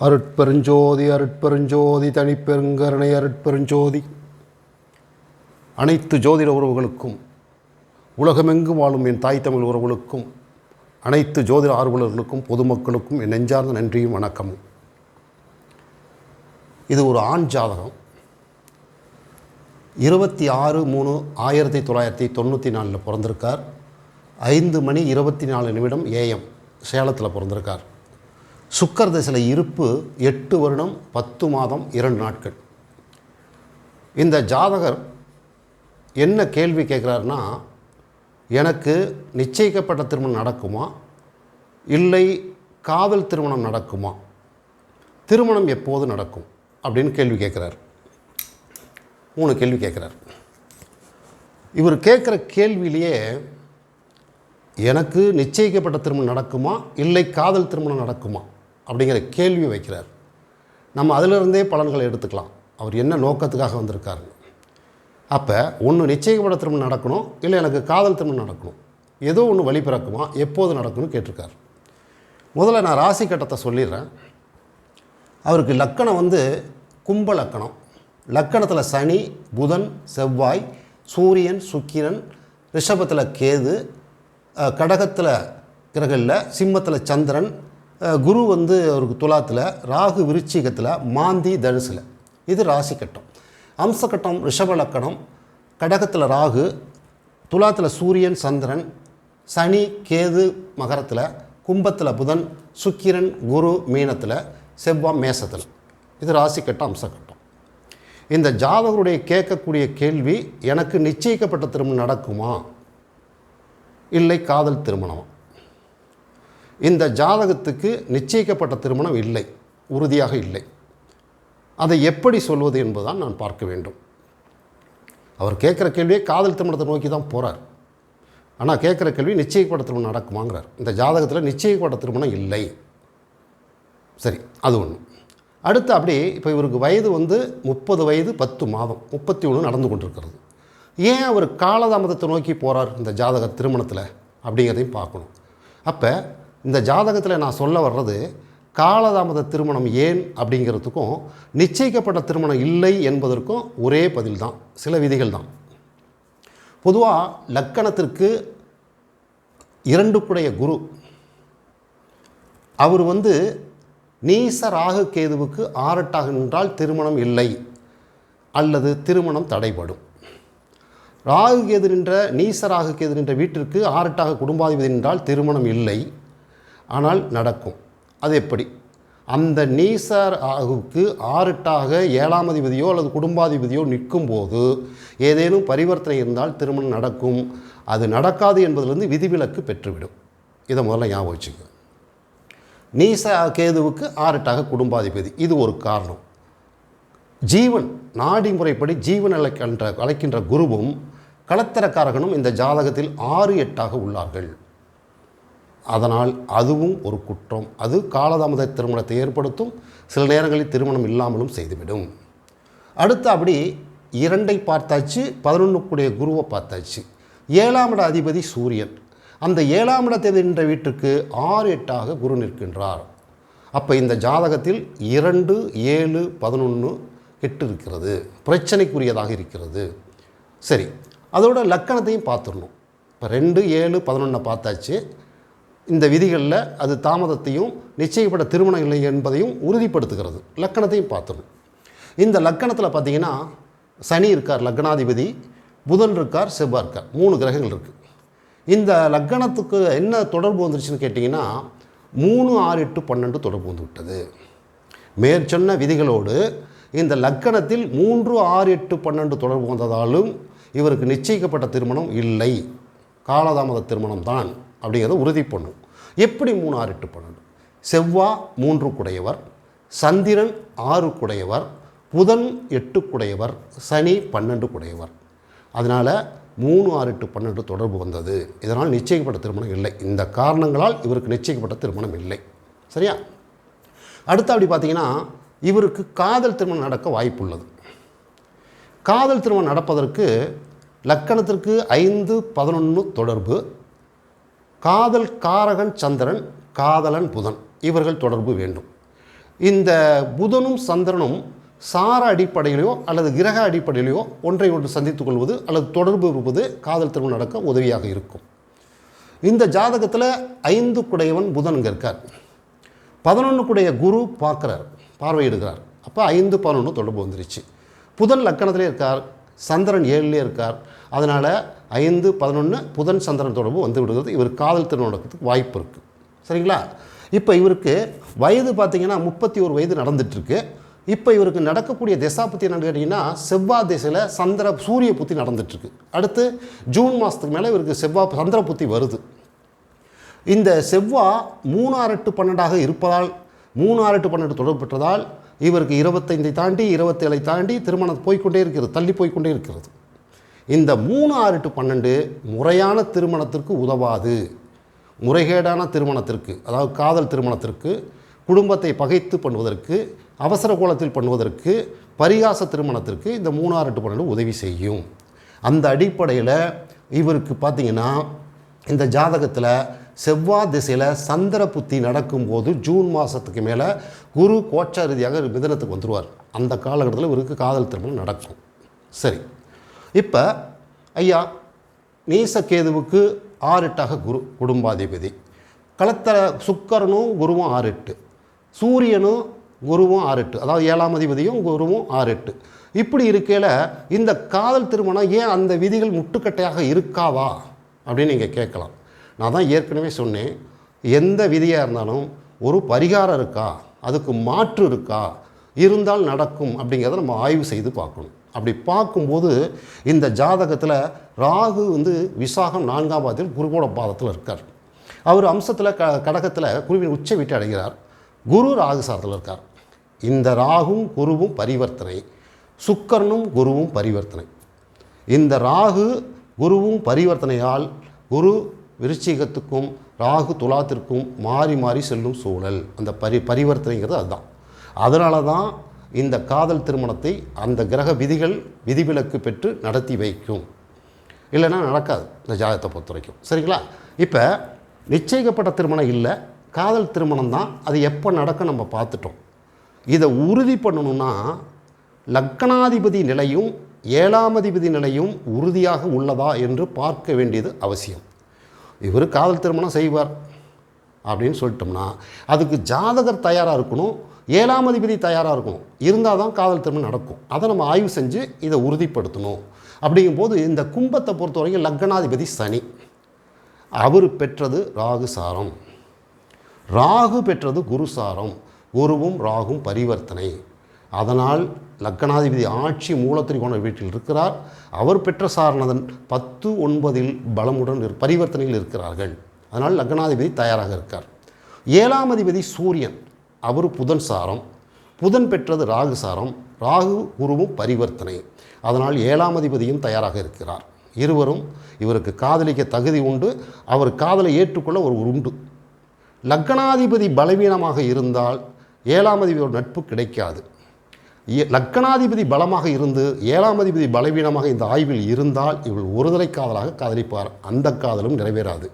அருட்பெருஞ்சோதி அருட்பெருஞ்சோதி தனிப்பெருங்கருணை அருட்பெருஞ்சோதி. அனைத்து ஜோதிட உறவுகளுக்கும் உலகமெங்கும் வாழும் என் தாய் தமிழ் உறவுகளுக்கும் அனைத்து ஜோதிட ஆர்வலர்களுக்கும் பொதுமக்களுக்கும் என் நெஞ்சார்ந்த நன்றியும் வணக்கமும். இது ஒரு ஆண் ஜாதகம். இருபத்தி ஆறு மூணு ஆயிரத்தி தொள்ளாயிரத்தி தொண்ணூற்றி நாலில் பிறந்திருக்கார். ஐந்து மணி இருபத்தி நாலு நிமிடம் ஏஎம் சேலத்தில் பிறந்திருக்கார். சுக்கர திசையில் இருப்பு எட்டு வருடம் பத்து மாதம் இரண்டு நாட்கள். இந்த ஜாதகர் என்ன கேள்வி கேட்குறாருன்னா எனக்கு நிச்சயிக்கப்பட்ட திருமணம் நடக்குமா? இல்லை காதல் திருமணம் நடக்குமா? திருமணம் எப்போது நடக்கும்? அப்படின்னு கேள்வி கேட்குறாரு. மூணு கேள்வி கேட்குறாரு. இவர் கேட்குற கேள்வியிலேயே எனக்கு நிச்சயிக்கப்பட்ட திருமணம் நடக்குமா? இல்லை காதல் திருமணம் நடக்குமா? அப்படிங்கிற கேள்வி வைக்கிறார். நம்ம அதிலிருந்தே பலன்களை எடுத்துக்கலாம். அவர் என்ன நோக்கத்துக்காக வந்திருக்காருன்னு. அப்போ ஒன்று நிச்சயப்பட திரும்ப நடக்கணும் இல்லை எனக்கு காதல் திரும்ப நடக்கணும். ஏதோ ஒன்று வழி பிறக்குமா எப்போது நடக்கணும்னு கேட்டிருக்கார். முதல்ல நான் ராசி கட்டத்தை சொல்லிடுறேன். அவருக்கு லக்கணம் வந்து கும்ப லக்கணம். லக்கணத்தில் சனி புதன் செவ்வாய் சூரியன் சுக்கிரன் ரிஷபத்தில் கேது கடகத்தில் கிரகல்ல சிம்மத்தில் சந்திரன் குரு வந்து அவருக்கு துலாத்தில் ராகு விருச்சிகத்தில் மாந்தி தனுசில். இது ராசி கட்டம். அம்சக்கட்டம் ரிஷபலக்கணம் கடகத்தில் ராகு துலாத்தில் சூரியன் சந்திரன் சனி கேது மகரத்தில் கும்பத்தில் புதன் சுக்கிரன் குரு மீனத்தில் செவ்வாய் மேசத்தில். இது ராசி கட்டம் அம்சக்கட்டம் இந்த ஜாதகருடைய கேட்கக்கூடிய கேள்வி எனக்கு நிச்சயிக்கப்பட்ட திருமணம் நடக்குமா? இல்லை காதல் திருமணமா? இந்த ஜாதகத்துக்கு நிச்சயிக்கப்பட்ட திருமணம் இல்லை உறுதியாக இல்லை. அதை எப்படி சொல்வது என்பதுதான் நான் பார்க்க வேண்டும். அவர் கேட்குற கேள்வியே காதல் திருமணத்தை நோக்கி தான் போகிறார் ஆனால் கேட்குற கேள்வி நிச்சயப்பட்ட திருமணம் நடக்குமாங்கிறார். இந்த ஜாதகத்தில் நிச்சயப்பட்ட திருமணம் இல்லை. சரி அது ஒன்று அடுத்து அப்படி இப்போ இவருக்கு வயது வந்து முப்பது வயது பத்து மாதம் முப்பத்தி ஒன்று நடந்து கொண்டிருக்கிறது. ஏன் அவர் காலதாமதத்தை நோக்கி போகிறார் இந்த ஜாதக திருமணத்தில்? அப்படிங்கிறதையும் பார்க்கணும். அப்போ இந்த ஜாதகத்தில் நான் சொல்ல வர்றது காலதாமத திருமணம் ஏன் அப்படிங்கிறதுக்கும் நிச்சயிக்கப்பட்ட திருமணம் இல்லை என்பதற்கும் ஒரே பதில் தான். சில விதிகள் தான். பொதுவாக லக்கணத்திற்கு இரண்டுக்குடைய குரு. அவர் வந்து நீச ராகு கேதுவுக்கு ஆரட்டாக நின்றால் திருமணம் இல்லை அல்லது திருமணம் தடைபடும். ராகு கேது நின்ற நீச ராகு கேது நின்ற வீட்டிற்கு ஆரட்டாக குடும்பாதிபதி நின்றால் திருமணம் இல்லை. ஆனால் நடக்கும். அது எப்படி? அந்த நீச ஆகுக்கு ஆறுட்டாக ஏழாம் அதிபதியோ அல்லது குடும்பாதிபதியோ நிற்கும்போது ஏதேனும் பரிவர்த்தனை இருந்தால் திருமணம் நடக்கும். அது நடக்காது என்பதிலிருந்து விதிவிலக்கு பெற்றுவிடும். இதை முதல்ல ஞாபகம் வச்சுக்க. நீச கேதுவுக்கு ஆறுட்டாக குடும்பாதிபதி. இது ஒரு காரணம். ஜீவன் நாடி முறைப்படி ஜீவன் அழைக்கின்ற அழைக்கின்ற குருவும் களத்திரக்காரகனும் இந்த ஜாதகத்தில் ஆறு எட்டாக உள்ளார்கள். அதனால் அதுவும் ஒரு குற்றம். அது காலதாமத திருமணத்தை ஏற்படுத்தும். சில நேரங்களில் திருமணம் இல்லாமலும் செய்துவிடும். அடுத்து அப்படி இரண்டை பார்த்தாச்சு பதினொன்றுக்குடைய குருவை பார்த்தாச்சு. ஏழாம் இட அதிபதி சூரியன். அந்த ஏழாம் இடத்தை என்ற வீட்டுக்கு ஆறு எட்டாக குரு நிற்கின்றார். அப்போ இந்த ஜாதகத்தில் இரண்டு ஏழு பதினொன்று எட்டு இருக்கிறது. பிரச்சனைக்குரியதாக இருக்கிறது. சரி அதோட லக்கணத்தையும் பார்த்துடணும். இப்போ ரெண்டு ஏழு பதினொன்றை பார்த்தாச்சு. இந்த விதிகளில் அது தாமதத்தையும் நிச்சயப்பட்ட திருமணம் இல்லை என்பதையும் உறுதிப்படுத்துகிறது. லக்கணத்தையும் பார்த்துடும் இந்த லக்கணத்தில் பார்த்தீங்கன்னா சனி இருக்கார் லக்னாதிபதி புதன் இருக்கார் செவ்வாய் இருக்கார். மூணு கிரகங்கள் இருக்குது இந்த லக்கணத்துக்கு என்ன தொடர்பு வந்துருச்சுன்னு கேட்டிங்கன்னா மூணு ஆறு எட்டு பன்னெண்டு தொடர்பு வந்து விட்டது. மேற்சொன்ன விதிகளோடு இந்த லக்கணத்தில் மூன்று ஆறு எட்டு பன்னெண்டு தொடர்பு வந்ததாலும் இவருக்கு நிச்சயிக்கப்பட்ட திருமணம் இல்லை. காலதாமத திருமணம் தான் அப்படிங்கிறத உறுதி பண்ணும் எப்படி மூணு ஆறு எட்டு பன்னெண்டு செவ்வா மூன்று குடையவர் சந்திரன் ஆறு குடையவர் புதன் எட்டு குடையவர் சனி பன்னெண்டு குடையவர். அதனால் மூணு ஆறு எட்டு பன்னெண்டு தொடர்பு வந்தது. இதனால் நிச்சயிக்கப்பட்ட திருமணம் இல்லை. இந்த காரணங்களால் இவருக்கு நிச்சயிக்கப்பட்ட திருமணம் இல்லை. சரியா? அடுத்து அப்படி பார்த்தீங்கன்னா இவருக்கு காதல் திருமணம் நடக்க வாய்ப்புள்ளது காதல் திருமணம் நடப்பதற்கு லக்கணத்திற்கு ஐந்து பதினொன்று தொடர்பு காதல் காரகன் சந்திரன் காதலன் புதன். இவர்கள் தொடர்பு வேண்டும். இந்த புதனும் சந்திரனும் சார அடிப்படையிலையோ அல்லது கிரக அடிப்படையிலையோ ஒன்றை ஒன்று சந்தித்துக் கொள்வது அல்லது தொடர்பு இருப்பது காதல் திருமணம் நடக்க உதவியாக இருக்கும். இந்த ஜாதகத்தில் ஐந்து குடையவன் புதன் இங்கே இருக்கார். பதினொன்று குடைய குரு பார்க்குறார் பார்வையிடுகிறார். அப்போ ஐந்து பதினொன்று தொடர்பு வந்துருச்சு. புதன் லக்கணத்திலே இருக்கார் சந்திரன் ஏழுலே இருக்கார். அதனால் ஐந்து பதினொன்று புதன் சந்திரன் தொடர்பு வந்து விடுகிறது. இவர் காதல் திருமணம் வாய்ப்பு இருக்குது சரிங்களா? இப்போ இவருக்கு வயது பார்த்திங்கன்னா முப்பத்தி ஒரு வயது நடந்துட்டுருக்கு. இப்போ இவருக்கு நடக்கக்கூடிய திசா புத்தி என்னன்னு கேட்டிங்கன்னா செவ்வாய் திசையில் சந்திர சூரிய புத்தி நடந்துட்டுருக்கு. அடுத்து ஜூன் மாதத்துக்கு மேலே இவருக்கு செவ்வாய் சந்திர புத்தி வருது. இந்த செவ்வாய் மூணாறு எட்டு பன்னெண்டாக இருப்பதால் மூணாறு எட்டு பன்னெண்டு தொடர்பு பெற்றதால் இவருக்கு இருபத்தைந்தை தாண்டி இருபத்தேழை தாண்டி திருமணம் போய்க்கொண்டே இருக்கிறது தள்ளி போய்க்கொண்டே இருக்கிறது. இந்த மூணு ஆறு எட்டு பன்னெண்டு முறையான திருமணத்திற்கு உதவாது. முறைகேடான திருமணத்திற்கு அதாவது காதல் திருமணத்திற்கு குடும்பத்தை பகைத்து பண்ணுவதற்கு அவசர கோலத்தில் பண்ணுவதற்கு பரிகாச திருமணத்திற்கு இந்த மூணு ஆறு எட்டு பன்னெண்டு உதவி செய்யும். அந்த அடிப்படையில் இவருக்கு பார்த்தீங்கன்னா இந்த ஜாதகத்தில் செவ்வாய் திசையில் சந்திர புத்தி நடக்கும்போது ஜூன் மாதத்துக்கு மேலே குரு கோட்ச ரீதியாக மிதனத்துக்கு வந்துடுவார் அந்த காலகட்டத்தில் இவருக்கு காதல் திருமணம் நடக்கும். சரி. இப்போ ஐயா நீசக்கேதுவுக்கு ஆறெட்டாக குரு குடும்பாதிபதி. களத்தில் சுக்கரனும் குருவும் எட்டு சூரியனும் குருவும் ஆறுட்டு அதாவது ஏழாம் அதிபதியும் குருவும் எட்டு இப்படி இருக்கையில் இந்த காதல் திருமணம் ஏன் அந்த விதிகள் முட்டுக்கட்டையாக இருக்காவா? அப்படின்னு நீங்கள் கேட்கலாம். நான் தான் ஏற்கனவே சொன்னேன் எந்த விதியாக இருந்தாலும் ஒரு பரிகாரம் இருக்கா? அதுக்கு மாற்று இருக்கா? இருந்தால் நடக்கும் அப்படிங்கிறத நம்ம ஆய்வு செய்து பார்க்கணும். அப்படி பார்க்கும்போது இந்த ஜாதகத்தில் ராகு வந்து விசாகம் நான்காம் பாதத்தில் குருவோட பாதத்தில் இருக்கார். அவர் அம்சத்தில் க கடகத்தில் குருவின் உச்ச வீட்டை அடைகிறார். குரு ராகு சாரத்தில் இருக்கார். இந்த ராகும் குருவும் பரிவர்த்தனை. சுக்கரனும் குருவும் பரிவர்த்தனை. இந்த ராகு குருவும் பரிவர்த்தனையால் குரு விருச்சிகத்துக்கும் ராகு துலாத்திற்கும் மாறி மாறி செல்லும் சூழல். அந்த பரி பரிவர்த்தனைங்கிறது அதுதான். அதனால தான் இந்த காதல் திருமணத்தை அந்த கிரக விதிகள் விதிவிலக்கு பெற்று நடத்தி வைக்கும். இல்லைன்னா நடக்காது இந்த ஜாதகத்தை பொறுத்த வரைக்கும். சரிங்களா? இப்போ நிச்சயிக்கப்பட்ட திருமணம் இல்லை காதல் திருமணம் தான். அது எப்போ நடக்க நம்ம பார்த்துட்டோம். இதை உறுதி பண்ணணும்னா லக்கணாதிபதி நிலையும் ஏழாம் அதிபதி நிலையும் உறுதியாக உள்ளதா என்று பார்க்க வேண்டியது அவசியம். இவர் காதல் திருமணம் செய்வார் அப்படின்னு சொல்லிட்டோம்னா அதுக்கு ஜாதகர் தயாராக இருக்கணும். ஏழாம் அதிபதி தயாராக இருக்கணும். இருந்தால் தான் காதல் திருமணம் நடக்கும். அதை நம்ம ஆய்வு செஞ்சு இதை உறுதிப்படுத்தணும். அப்படிங்கும்போது இந்த கும்பத்தை பொறுத்த வரைக்கும் லக்னாதிபதி சனி. அவர் பெற்றது ராகு சாரம். ராகு பெற்றது குருசாரம் குருவும் ராகும் பரிவர்த்தனை. அதனால் லக்கணாதிபதி ஆட்சி மூலத்திரிகோண வீட்டில் இருக்கிறார். அவர் பெற்ற சாரணதன் பத்து ஒன்பதில் பலமுடன் பரிவர்த்தனையில் இருக்கிறார்கள். அதனால் லக்னாதிபதி தயாராக இருக்கார். ஏழாம் அதிபதி சூரியன். அவர் புதன் சாரம் புதன் பெற்றது ராகு சாரம் ராகு குருவும் பரிவர்த்தனை. அதனால் ஏழாம் அதிபதியும் தயாராக இருக்கிறார். இருவரும் இவருக்கு காதலிக்க தகுதி உண்டு. அவர் காதலை ஏற்றுக்கொள்ள ஒரு உண்டு. லக்னாதிபதி பலவீனமாக இருந்தால் ஏழாம் அதிபதியோட நட்பு கிடைக்காது. ஏ- லக்னாதிபதி பலமாக இருந்து ஏழாம் அதிபதி பலவீனமாக இந்த ஆய்வில் இருந்தால் இவள் ஒருதலை காதலாக காதலிப்பார். அந்த காதலும் நிறைவேறாது.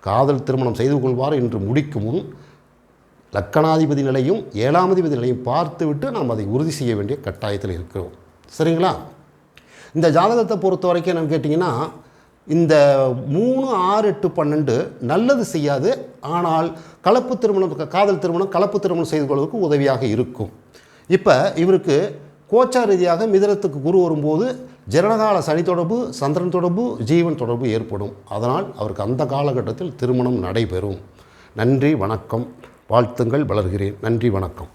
காதல் திருமணம் செய்து கொள்வார் என்று முடிக்கும் முன் லக்கணாதிபதி நிலையும் ஏழாம் அதிபதி நிலையும் பார்த்துவிட்டு நாம் அதை உறுதி செய்ய வேண்டிய கட்டாயத்தில் இருக்கிறோம். சரிங்களா? இந்த ஜாதகத்தை பொறுத்த வரைக்கும் என்னென்னு கேட்டிங்கன்னா இந்த மூணு ஆறு எட்டு பன்னெண்டு நல்லது செய்யாது. ஆனால் கலப்பு திருமணம் காதல் திருமணம் கலப்பு திருமணம் செய்து கொள்வதற்கு உதவியாக இருக்கும். இப்போ இவருக்கு கோச்சா ரீதியாக மிதனத்துக்கு குரு வரும்போது ஜனகால சனி தொடர்பு சந்திரன் தொடர்பு ஜீவன் தொடர்பு ஏற்படும். அதனால் அவருக்கு அந்த காலகட்டத்தில் திருமணம் நடைபெறும். நன்றி வணக்கம். வாழ்த்துங்கள் வளர்கிறேன். நன்றி வணக்கம்.